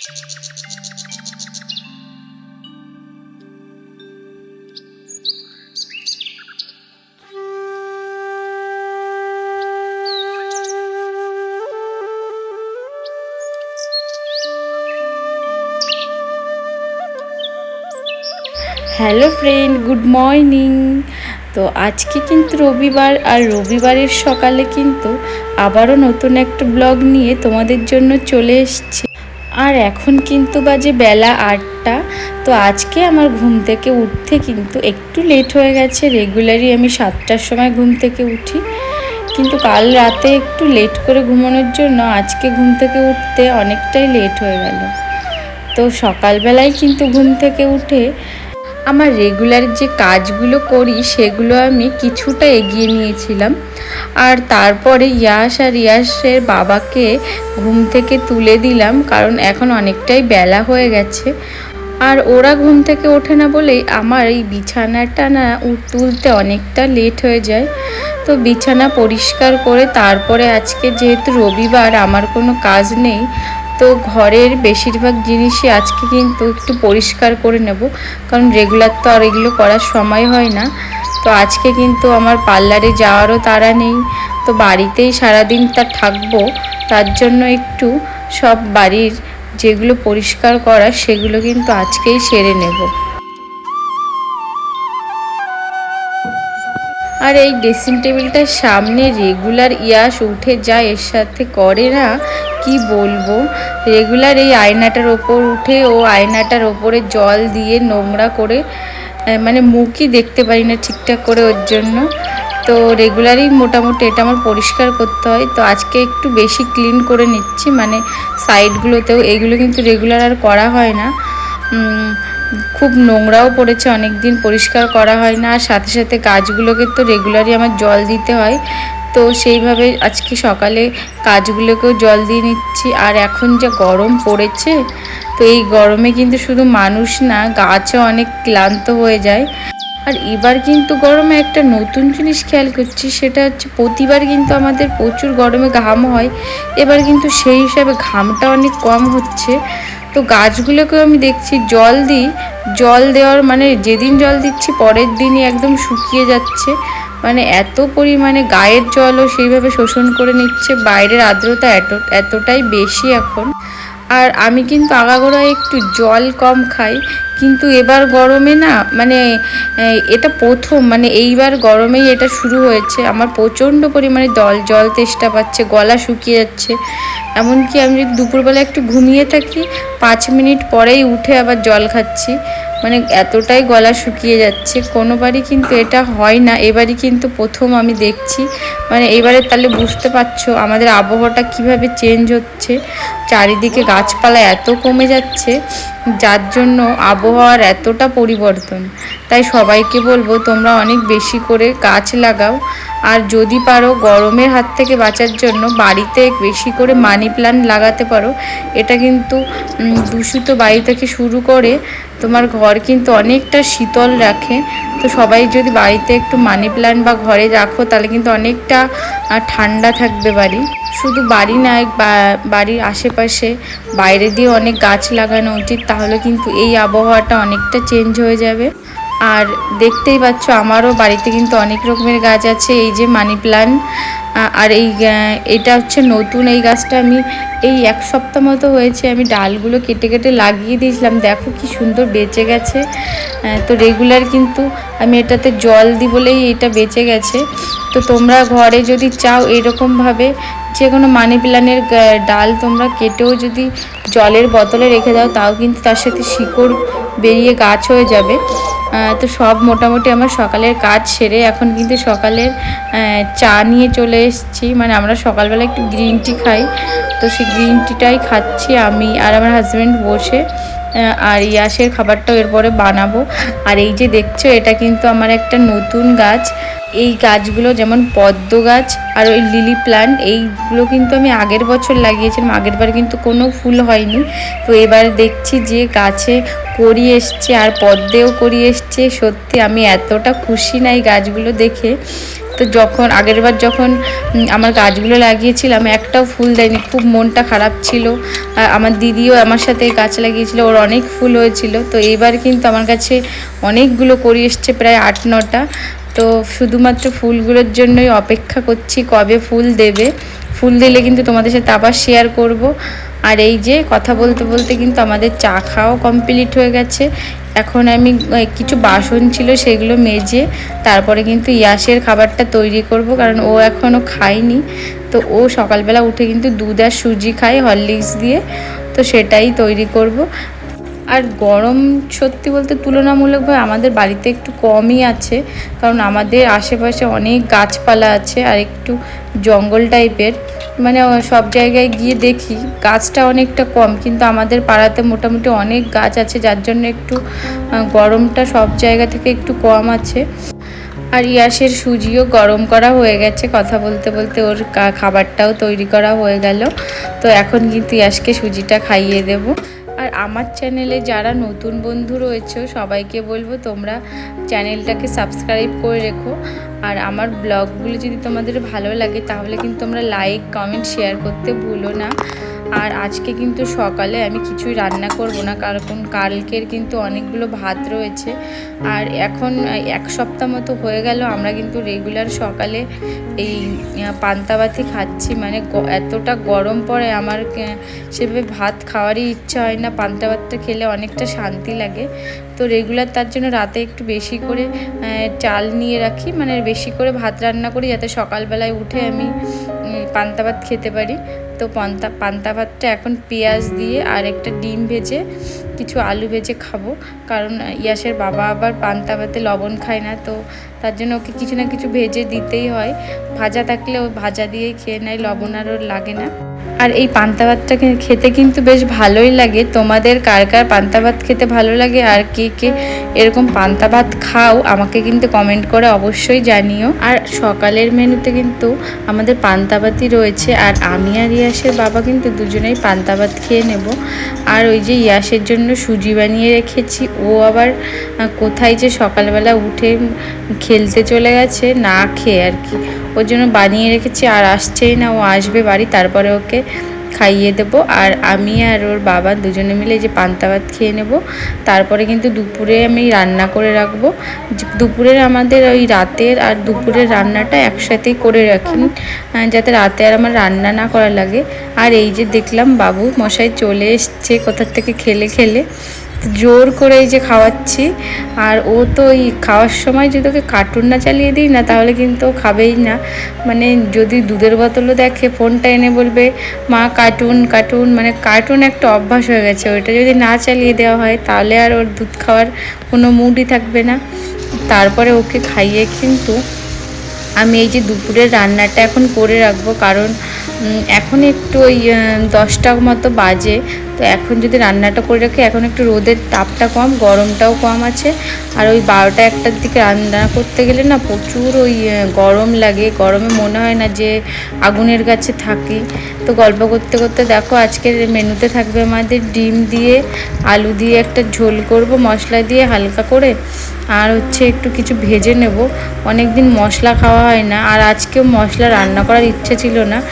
Hello friend, good morning. তো আজকে কিন্তু রবিবার, আর রবিবারের সকালে কিন্তু আবারও নতুন একটা ব্লগ নিয়ে তোমাদের জন্য চলে এসেছি। আর এখন কিন্তু বাজে বেলা আটটা। তো আজকে আমার ঘুম থেকে উঠতে কিন্তু একটু লেট হয়ে গেছে। রেগুলারই আমি সাতটার সময় ঘুম থেকে উঠি। কিন্তু কাল রাতে একটু লেট করে ঘুমানোর জন্য আজকে ঘুম থেকে উঠতে অনেকটাই লেট হয়ে গেল। তো সকালবেলায় কিন্তু ঘুম থেকে উঠে আমার রেগুলার যে কাজগুলো করি, সেগুলো আমি কিছুটা এগিয়ে নিয়েছিলাম। আর তারপরে ইয়াস আর ইয়াসের বাবাকে ঘুম থেকে তুলে দিলাম, কারণ এখন অনেকটাই বেলা হয়ে গেছে। আর ওরা ঘুম থেকে ওঠে না বলেই আমার এই বিছানাটা না তুলতে অনেকটা লেট হয়ে যায়। তো বিছানা পরিষ্কার করে তারপরে আজকে যেহেতু রবিবার, আমার কোনো কাজ নেই তো ঘরের বেশিরভাগ জিনিসই আজকে কিন্তু একটু পরিষ্কার করে নেব। কারণ রেগুলার তো আর এগুলো করার সময় হয় না। তো আজকে কিন্তু আমার পার্লারে যাওয়ারও তাড়া নেই। তো বাড়িতেই সারাদিনটা থাকব। তার জন্য একটু সব বাড়ির যেগুলো পরিষ্কার করা সেগুলো কিন্তু আজকেই সেরে নেব। আর এই ড্রেসিং টেবিলটার সামনে রেগুলার ইয়াস উঠে যায়, এর সাথে করে না। কি বলব? রেগুলার এই আয়নাটার ওপর উঠে ও আয়নাটার ওপরে জল দিয়ে নোংরা করে মানে মুখই দেখতে পারি না ঠিকঠাক করে ওর জন্য। তো রেগুলারই মোটামুটি এটা আমার পরিষ্কার করতে হয়। তো আজকে একটু বেশি ক্লিন করে নিচ্ছি মানে সাইডগুলোতেও এগুলো কিন্তু রেগুলার আর করা হয় না। খুব নোংরাও পড়েছে অনেক দিন পরিষ্কার করা হয় না। আর সাথে সাথে গাছগুলোকে তো রেগুলারই আমার জল দিতে হয়। তো সেইভাবে আজকে সকালে গাছগুলোকেও জল দিয়ে নিচ্ছি। আর এখন যা গরম পড়েছে, তো এই গরমে কিন্তু শুধু মানুষ না, গাছও অনেক ক্লান্ত হয়ে যায়। আর এবার কিন্তু গরমে একটা নতুন জিনিস খেয়াল করছি, সেটা হচ্ছে প্রতিবার কিন্তু আমাদের প্রচুর গরমে ঘাম হয়। এবার কিন্তু সেই হিসাবে ঘামটা অনেক কম হচ্ছে। তো গাছগুলোকেও আমি দেখছি, জল দিই। জল দেওয়ার মানে যেদিন জল দিচ্ছি, পরের দিনই একদম শুকিয়ে যাচ্ছে। মানে এত পরিমাণে গায়ের জলও সেইভাবে শোষণ করে নিচ্ছে, বাইরের আর্দ্রতা এত এতটাই বেশি এখন। আর আমি কিন্তু আগাগোড়া একটু জল কম খাই কিন্তু এবার গরমে না মানে এটা প্রথম মানে এইবার গরমেই এটা শুরু হয়েছে। আমার প্রচণ্ড পরিমাণে জল জল তেষ্টা পাচ্ছে, গলা শুকিয়ে যাচ্ছে। এমনকি আমি যদি দুপুরবেলা একটু ঘুমিয়ে থাকি, পাঁচ মিনিট পরেই উঠে আবার জল খাচ্ছি। মানে এতটাই গলা শুকিয়ে যাচ্ছে। কোনোবারই কিন্তু এটা হয় না। এবারই কিন্তু প্রথম আমি দেখছি। মানে এবারে তাহলে বুঝতে পারছ আমাদের আবহাওয়াটা কীভাবে চেঞ্জ হচ্ছে। চারিদিকে গাছপালা এত কমে যাচ্ছে। যার জন্য আবহাওয়ার এতটা পরিবর্তন, তাই সবাইকে বলব তোমরা অনেক বেশি করে গাছ লাগাও। আর যদি পারো গরমের হাত থেকে বাঁচার জন্য বাড়িতে বেশি করে মানি প্ল্যান্ট লাগাতে পারো। এটা কিন্তু দূষিত বায়ু থেকে শুরু করে তোমার ঘর কিন্তু অনেকটা শীতল রাখে। তো সবাই যদি বাড়িতে একটু মানি প্ল্যান্ট বা ঘরে রাখো, তাহলে কিন্তু অনেকটা ঠান্ডা থাকবে বাড়ি। শুধু বাড়ি নয় বা- বাড়ির আশেপাশে বাইরে দিয়ে অনেক গাছ লাগানো উচিত, তাহলে কিন্তু এই আবহাওয়াটা অনেকটা চেঞ্জ হয়ে যাবে। আর দেখতেই পাচ্ছ আমারও বাড়িতে কিন্তু অনেক রকমের গাছ আছে, এই যে মানি প্ল্যান্ট আর এই এটা হচ্ছে নতুন এই গাছটা আমি এই এক সপ্তাহ মতো হয়েছে, আমি ডালগুলো কেটে কেটে লাগিয়ে দিয়েছিলাম, দেখো কি সুন্দর বেঁচে গেছে তো রেগুলার কিন্তু আমি এটাতে জল দিই বলেই এটা বেঁচে গেছে, তো তোমরা ঘরে যদি চাও এরকমভাবে যে কোনো মানি প্ল্যান্টের ডাল তোমরা কেটেও যদি জলের বোতলে রেখে দাও, তাও কিন্তু তার সাথে শিকড় বেরিয়ে গাছ হয়ে যাবে তো সব মোটামুটি আমার সকালের কাজ সেরে এখন কিন্তু সকালের চা নিয়ে চলে এসেছি। মানে আমরা সকালবেলা একটু গ্রিন টি খাই। তো সেই গ্রিন টিটাই খাচ্ছি আমি আর আমার হাজব্যান্ড বসে আর ইয়াসের খাবারটাও এরপরে বানাবো। আর এই যে দেখছ, এটা কিন্তু আমার একটা নতুন গাছ। এই গাছগুলো যেমন পদ্ম গাছ আর ওই লিলি প্ল্যান্ট এইগুলো কিন্তু আমি আগের বছর লাগিয়েছিলাম। আগের বার কিন্তু কোনো ফুল হয়নি। তো এবার দেখছি যে গাছে করিয়ে এসছে আর পদ্মেও করিয়ে এসছে। সত্যি আমি এতটা খুশি না এই গাছগুলো দেখে। তো যখন, আগের বার যখন আমার গাছগুলো লাগিয়েছিলাম, একটাও ফুল দেয়নি। খুব মনটা খারাপ ছিল। আমার দিদিও আমার সাথে গাছ লাগিয়েছিল, ওর অনেক ফুল হয়েছিল। তো এইবার কিন্তু আমার কাছে অনেকগুলো করিয়ে এসছে, প্রায় আট, নটা। তো শুধুমাত্র ফুলগুলোর জন্যই অপেক্ষা করছি কবে ফুল দেবে। ফুল দিলে কিন্তু তোমাদের সাথে আবার শেয়ার করব। আর এই যে কথা বলতে বলতে কিন্তু আমাদের চা খাওয়াও কমপ্লিট হয়ে গেছে। এখন আমি কিছু বাসন ছিল সেগুলো মেজে তারপরে কিন্তু ইয়াসের খাবারটা তৈরি করব, কারণ ও এখনও খায়নি। তো ও সকালবেলা উঠে কিন্তু দুধ আর সুজি খায় হরলিক্স দিয়ে। তো সেটাই তৈরি করব। আর গরম সত্যি বলতে তুলনামূলকভাবে আমাদের বাড়িতে একটু কমই আছে, কারণ আমাদের আশেপাশে অনেক গাছপালা আছে আর একটু জঙ্গল টাইপের। মানে সব জায়গায় গিয়ে দেখি গাছটা অনেকটা কম, কিন্তু আমাদের পাড়াতে মোটামুটি অনেক গাছ আছে, যার জন্য একটু গরমটা সব জায়গা থেকে একটু কম আছে। আর ইয়াসের সুজিও গরম করা হয়ে গেছে, কথা বলতে বলতে ওর খাবারটাও তৈরি করা হয়ে গেল। তো এখন কিন্তু ইয়াসকে সুজিটা খাইয়ে দেব। আর আমার চ্যানেলে যারা নতুন বন্ধু রয়েছে, সবাইকে বলব তোমরা চ্যানেলটাকে সাবস্ক্রাইব করে রেখো। আর আমার ব্লগগুলো যদি তোমাদের ভালো লাগে, তাহলে কিন্তু তোমরা লাইক কমেন্ট শেয়ার করতে ভুলো না। আর আজকে কিন্তু সকালে আমি কিছুই রান্না করব না কারণ কালকের কিন্তু অনেকগুলো ভাত রয়েছে। আর এখন এক সপ্তাহ মতো হয়ে গেল আমরা কিন্তু রেগুলার সকালে এই আহ, পান্তাবাতি খাচ্ছি। মানে এতটা গরম পড়ে আমার সেভাবে ভাত খাওয়ারই ইচ্ছা হয় না। পান্তা ভাতটা খেলে অনেকটা শান্তি লাগে। তো রেগুলার তার জন্য রাতে একটু বেশি করে চাল নিয়ে রাখি। মানে বেশি করে ভাত রান্না করি যাতে সকালবেলায় উঠে আমি পান্তা ভাত খেতে পারি। তো পান্তা পান্তা ভাতটা এখন পেঁয়াজ দিয়ে আর একটা ডিম ভেজে কিছু আলু ভেজে খাব। কারণ ইয়াসের বাবা আবার পান্তা ভাতে লবণ খায় না, তো তার জন্য ওকে কিছু না কিছু ভেজে দিতেই হয়। ভাজা থাকলে ও ভাজা দিয়েই খেয়ে নেয়, লবণ আর ওর লাগে না। আর এই পান্তা ভাতটা খেতে কিন্তু বেশ ভালোই লাগে। তোমাদের কার কার পান্তা ভাত খেতে ভালো লাগে আর কে কে এরকম পান্তা ভাত খাও, আমাকে কিন্তু কমেন্ট করে অবশ্যই জানিও। আর সকালের মেনুতে কিন্তু আমাদের পান্তা ভাতই রয়েছে, আর আমি আর ইয়াসের বাবা কিন্তু দুজনেই পান্তা ভাত খেয়ে নেব। আর ওই যে ইয়াসের জন্য সুজি বানিয়ে রেখেছি। ও আবার কোথায় যে সকালবেলা উঠে খেলতে চলে গেছে, না খেয়ে আর কি। ওর জন্য বানিয়ে রেখেছি, আর আসছেই না। ও আসবে বাড়ি, তারপরে ওকে খাইয়ে দেবো। আর আমি আর ওর বাবা দুজনে মিলে যে পান্তা ভাত খেয়ে নেব, তারপরে কিন্তু দুপুরে আমি রান্না করে রাখব। দুপুরের আমাদের ওই রাতের আর দুপুরের রান্নাটা একসাথেই করে রাখি যাতে রাতে আর আমার রান্না না করা লাগে। আর এই যে দেখলাম বাবু মশাই চলে এসছে কোথার থেকে খেলে খেলে। জোর করে এই যে খাওয়াচ্ছি। আর ও তো ওই খাওয়ার সময় যদি ওকে কার্টুন না চালিয়ে দিই না তাহলে কিন্তু ও খাবেই না। মানে যদি দুধের বোতলও দেখে ফোনটা এনে বলবে মা কার্টুন কার্টুন মানে কার্টুন একটা অভ্যাস হয়ে গেছে। ওইটা যদি না চালিয়ে দেওয়া হয় তাহলে আর ওর দুধ খাওয়ার কোনো মুডই থাকবে না। তারপরে ওকে খাইয়ে কিন্তু আমি এই যে দুপুরের রান্নাটা এখন করে রাখব। কারণ এখন একটু ওই আহ, দশটা মতো বাজে। তো এখন যদি রান্নাটা করে রাখি, এখন একটু রোদের তাপটা কম, গরমটাও কম আছে। আর ওই বারোটা একটার দিকে রান্না করতে গেলে না প্রচুর ওই গরম লাগে। গরমে মনে হয় না যে আগুনের কাছে থাকি। তো গল্প করতে করতে দেখো, আজকের মেনুতে থাকবে আমাদের ডিম দিয়ে, আলু দিয়ে একটা ঝোল করব, মশলা দিয়ে হালকা করে। আর হচ্ছে একটু কিছু ভেজে নেব। অনেক দিন মশলা খাওয়া হয় না। আর আজকেও মশলা রান্না করার ইচ্ছে ছিল না।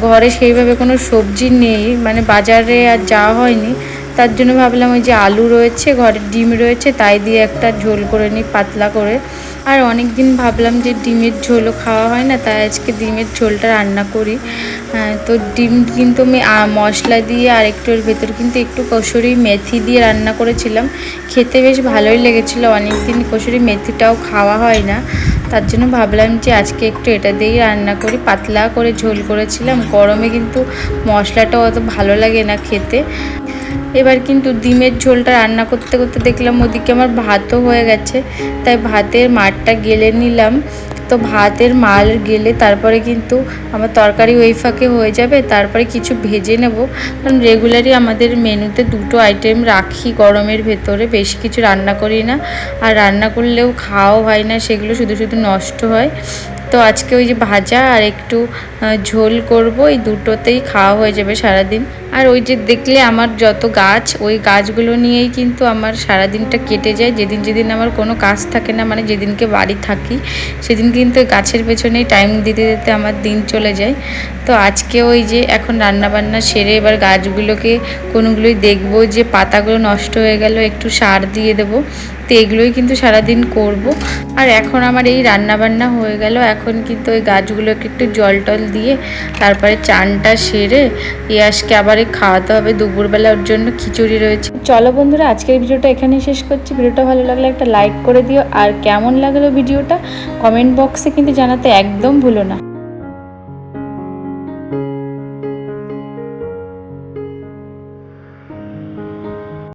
ঘরে সেইভাবে কোনো সবজি নেই। মানে বাজারে আর যাওয়া হয়নি। তার জন্য ভাবলাম ওই যে আলু রয়েছে ঘরে ডিম রয়েছে তাই দিয়ে একটা ঝোল করে নিই পাতলা করে। আর অনেক দিন ভাবলাম যে ডিমের ঝোলও খাওয়া হয় না তাই আজকে ডিমের ঝোলটা রান্না করি। আহ, তো ডিম কিন্তু আমি মশলা দিয়ে আর একটু এর ভেতর কিন্তু একটু কসুরি মেথি দিয়ে রান্না করেছিলাম। খেতে বেশ ভালোই লেগেছিলো অনেক দিন কসুরি মেথিটাও খাওয়া হয় না। তার জন্য ভাবলাম যে আজকে একটু এটা দিয়েই রান্না করি। পাতলা করে ঝোল করেছিলাম। গরমে কিন্তু মশলাটা অত ভালো লাগে না খেতে। এবার কিন্তু ডিমের ঝোলটা রান্না করতে করতে দেখলাম ওদিকে আমার ভাতও হয়ে গেছে, তাই ভাতের মারটা গেলে নিলাম। তো ভাতের মাল গেলে তারপরে কিন্তু আমার তরকারি ওই ফাঁকে হয়ে যাবে, তারপরে কিছু ভেজে নেব। কারণ রেগুলারই আমাদের মেনুতে দুটো আইটেম রাখি গরমের ভেতরে, বেশি কিছু রান্না করি না। আর রান্না করলেও খাওয়াও হয় না, সেগুলো শুধু শুধু নষ্ট হয়। তো আজকে ওই যে ভাজা আর একটু ঝোল করব, এই দুটোতেই খাওয়া হয়ে যাবে সারাদিন। আর ওই যে দেখলে আমার যত গাছ, ওই গাছগুলো নিয়েই কিন্তু আমার সারাদিনটা কেটে যায়। যেদিন যেদিন আমার কোনো কাজ থাকে না মানে যেদিনকে বাড়ি থাকি, সেদিন কিন্তু গাছের পেছনেই টাইম দিতে দিতে আমার দিন চলে যায়। তো আজকে ওই যে এখন রান্না বান্না সেরে এবার গাছগুলোকে কোনোগুলোই দেখব যে পাতাগুলো নষ্ট হয়ে গেল, একটু সার দিয়ে দেবো। তো এগুলোই কিন্তু সারাদিন করব। আর এখন আমার এই রান্না বান্না হয়ে গেল। এখন কিন্তু ওই গাছগুলোকে একটু জল টল দিয়ে তারপরে চানটা সেরে ইয়াসকে আবার খাওয়াতে হবে। দুপুরবেলা ওর জন্য খিচুড়ি রয়েছে। চলো বন্ধুরা, আজকের ভিডিওটা এখানে শেষ করছি। ভিডিওটা ভালো লাগলে একটা লাইক করে দিও। আর কেমন লাগল ভিডিওটা কমেন্ট বক্সে কিন্তু জানাতে একদম ভুলো না।